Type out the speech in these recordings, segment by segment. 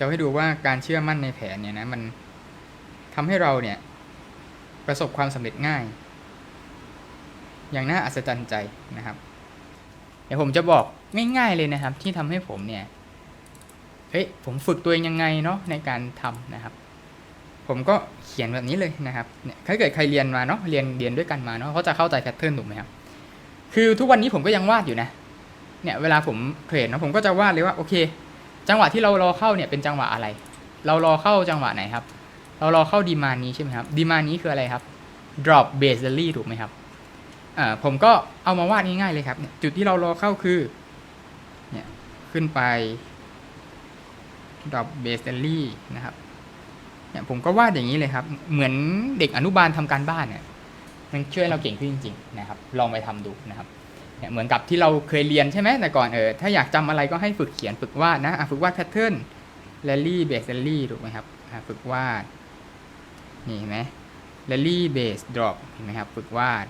จะให้ดูว่าการเชื่อมั่นในแผนเนี่ยนะมันทำให้เราเนี่ยประสบความสำเร็จง่าย อย่างน่าอัศจรรย์ใจนะครับ เดี๋ยวผมจะบอกง่ายๆเลยนะครับ ที่ทำให้ผมเนี่ยเฮ้ยผมฝึกตัวเองยังไงเนาะในการทำนะครับ ผมก็เขียนแบบนี้เลยนะครับเนี่ยถ้าเกิดใครเรียนมาเนาะเรียนเรียนด้วยกันมาเนาะเขาจะเข้าใจแพทเทิร์นถูกไหมครับคือทุกวันนี้ผมก็ยังวาดอยู่นะเนี่ยเวลาผมเทรดเนาะผมก็จะวาดเลยว่าโอเค จังหวะที่เรารอเข้าเนี่ยเป็นจังหวะอะไร เรารอเข้าจังหวะไหนครับ เรารอเข้าดีมานี้ใช่ไหมครับดีมานี้คืออะไรครับ drop base rally ถูกไหมครับอ่าผมก็เอามาวาดง่ายๆเลยครับเนี่ยจุดที่เรารอเข้าคือเนี่ยขึ้นไป drop base rally นะครับเนี่ยผมก็วาดอย่างนี้เลยครับ เหมือนเด็กอนุบาลทำการบ้านเนี่ยมันช่วยเราเก่งขึ้นจริง ๆ นะครับ ลองไปทำดูนะครับ เหมือนกับที่เราเคยเรียนใช่ไหมแต่ก่อนเออถ้าอยากจำอะไรก็ให้ฝึกเขียนฝึกวาดนะฝึกวาดแพทเทิร์นแรลลี่เบสแรลลี่ถูกไหมครับฝึกวาดนี่เห็นไหมแรลลี่เบสดรอปเห็นไหมครับฝึกวาด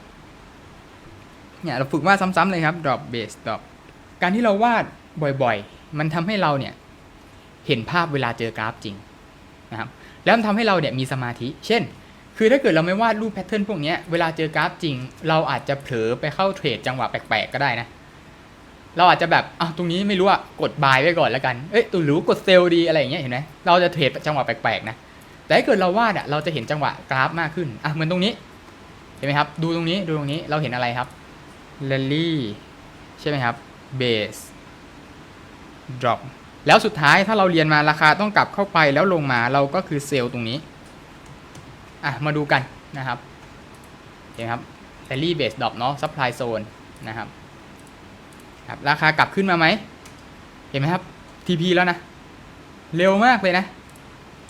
เนี่ยเราฝึกวาดซ้ำๆเลยครับ drop base drop การที่เราวาดบ่อยๆ มันทำให้เราเนี่ยเห็นภาพเวลาเจอกราฟจริงนะครับแล้วมันทำให้เราเนี่ยมีสมาธิ เช่น คือถ้าเกิดเราไม่วาดรูปแพทเทิร์นพวกนี้เวลาเจอกราฟจริง เราอาจจะเผลอไปเข้าเทรดจังหวะแปลกๆก็ได้นะ เราอาจจะแบบอ้าวตรงนี้ไม่รู้อะกดบายไว้ก่อนแล้วกัน เอ้ยตัวหรือกดเซลล์ดีอะไรอย่างเงี้ยเห็นไหมเราจะเทรดจังหวะแปลกๆนะ แต่ถ้าเกิดเราวาดอะเราจะเห็นจังหวะกราฟมากขึ้นอะเหมือนตรงนี้ เห็นไหมครับ ดูตรงนี้ดูตรงนี้เราเห็นอะไรครับ r a l l y ใช่ไหมครับ base drop แล้วสุดท้ายถ้าเราเรียนมาราคาต้องกลับเข้าไปแล้วลงมาเราก็คือเซลล์ตรงนี้ อะมาดูกันนะครับเห็นไหมครับ rally base drop เนาะ supply zone นะครับครับ ราคากลับขึ้นมาไหม เห็นไหมครับ TP แล้วนะ เร็วมากเลยนะ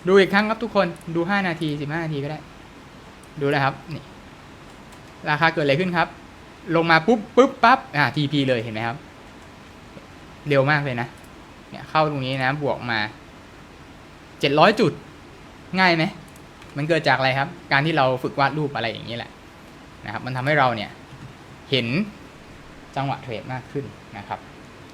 ดูอีกครั้งครับทุกคนดู 5 นาที 15 นาทีก็ได้ ดูนะครับนี่ราคาเกิดอะไรขึ้นครับ ลงมาปุ๊บปุ๊บปั๊บอ่า TP เลยเห็นไหมครับ เร็วมากเลยนะเนี่ยเข้าตรงนี้นะบวกมา 700 จุด ง่ายไหม มันเกิดจากอะไรครับ การที่เราฝึกวาดรูปอะไรอย่างนี้แหละนะครับ มันทำให้เราเนี่ยเห็นจังหวะเทรดมากขึ้นนะครับ